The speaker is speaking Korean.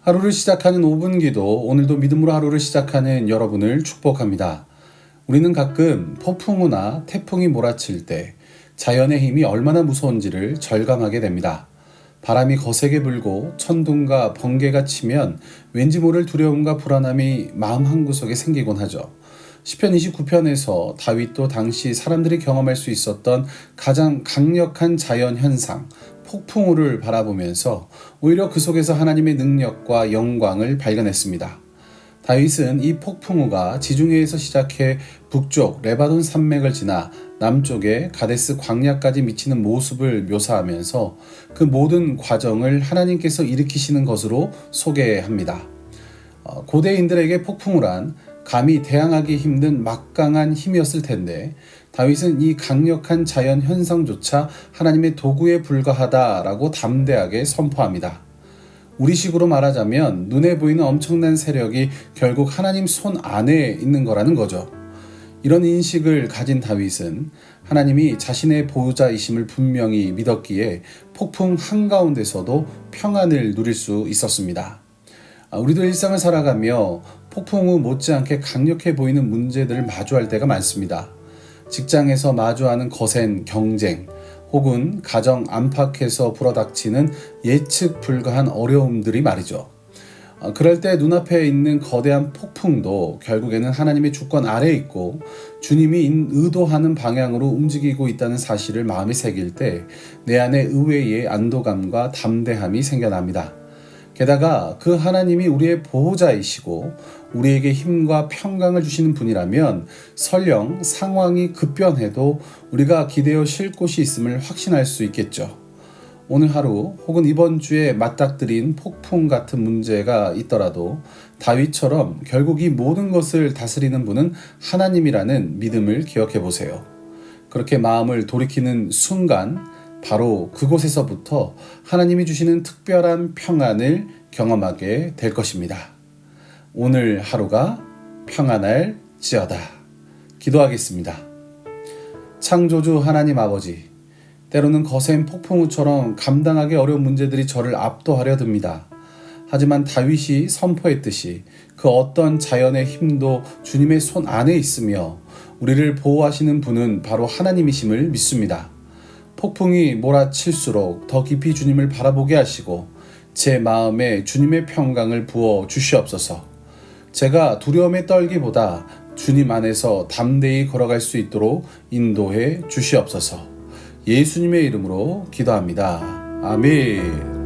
하루를 시작하는 5분 기도, 오늘도 믿음으로 하루를 시작하는 여러분을 축복합니다. 우리는 가끔 폭풍우나 태풍이 몰아칠 때 자연의 힘이 얼마나 무서운지를 절감하게 됩니다. 바람이 거세게 불고 천둥과 번개가 치면 왠지 모를 두려움과 불안함이 마음 한구석에 생기곤 하죠. 시편 29편에서 다윗도 당시 사람들이 경험할 수 있었던 가장 강력한 자연 현상, 폭풍우를 바라보면서 오히려 그 속에서 하나님의 능력과 영광을 발견했습니다. 다윗은 이 폭풍우가 지중해에서 시작해 북쪽 레바논 산맥을 지나 남쪽의 가데스 광야까지 미치는 모습을 묘사하면서 그 모든 과정을 하나님께서 일으키시는 것으로 소개합니다. 어, 고대인들에게 폭풍우란 감히 대항하기 힘든 막강한 힘이었을 텐데 다윗은 이 강력한 자연 현상조차 하나님의 도구에 불과하다라고 담대하게 선포합니다. 우리식으로 말하자면 눈에 보이는 엄청난 세력이 결국 하나님 손 안에 있는 거라는 거죠. 이런 인식을 가진 다윗은 하나님이 자신의 보호자이심을 분명히 믿었기에 폭풍 한가운데서도 평안을 누릴 수 있었습니다. 아, 우리도 일상을 살아가며 폭풍 후 못지않게 강력해 보이는 문제들을 마주할 때가 많습니다. 직장에서 마주하는 거센 경쟁, 혹은 가정 안팎에서 불어닥치는 예측 불가한 어려움들이 말이죠. 어, 그럴 때 눈앞에 있는 거대한 폭풍도 결국에는 하나님의 주권 아래에 있고 주님이 의도하는 방향으로 움직이고 있다는 사실을 마음에 새길 때 내 안에 의외의 안도감과 담대함이 생겨납니다. 게다가 그 하나님이 우리의 보호자이시고 우리에게 힘과 평강을 주시는 분이라면 설령 상황이 급변해도 우리가 기대어 쉴 곳이 있음을 확신할 수 있겠죠. 오늘 하루 혹은 이번 주에 맞닥뜨린 폭풍 같은 문제가 있더라도 다윗처럼 결국 이 모든 것을 다스리는 분은 하나님이라는 믿음을 기억해 보세요. 그렇게 마음을 돌이키는 순간 바로 그곳에서부터 하나님이 주시는 특별한 평안을 경험하게 될 것입니다. 오늘 하루가 평안할 지어다. 기도하겠습니다. 창조주 하나님 아버지, 때로는 거센 폭풍우처럼 감당하기 어려운 문제들이 저를 압도하려 듭니다. 하지만 다윗이 선포했듯이 그 어떤 자연의 힘도 주님의 손 안에 있으며 우리를 보호하시는 분은 바로 하나님이심을 믿습니다. 폭풍이 몰아칠수록 더 깊이 주님을 바라보게 하시고 제 마음에 주님의 평강을 부어 주시옵소서. 제가 두려움에 떨기보다 주님 안에서 담대히 걸어갈 수 있도록 인도해 주시옵소서. 예수님의 이름으로 기도합니다. 아멘.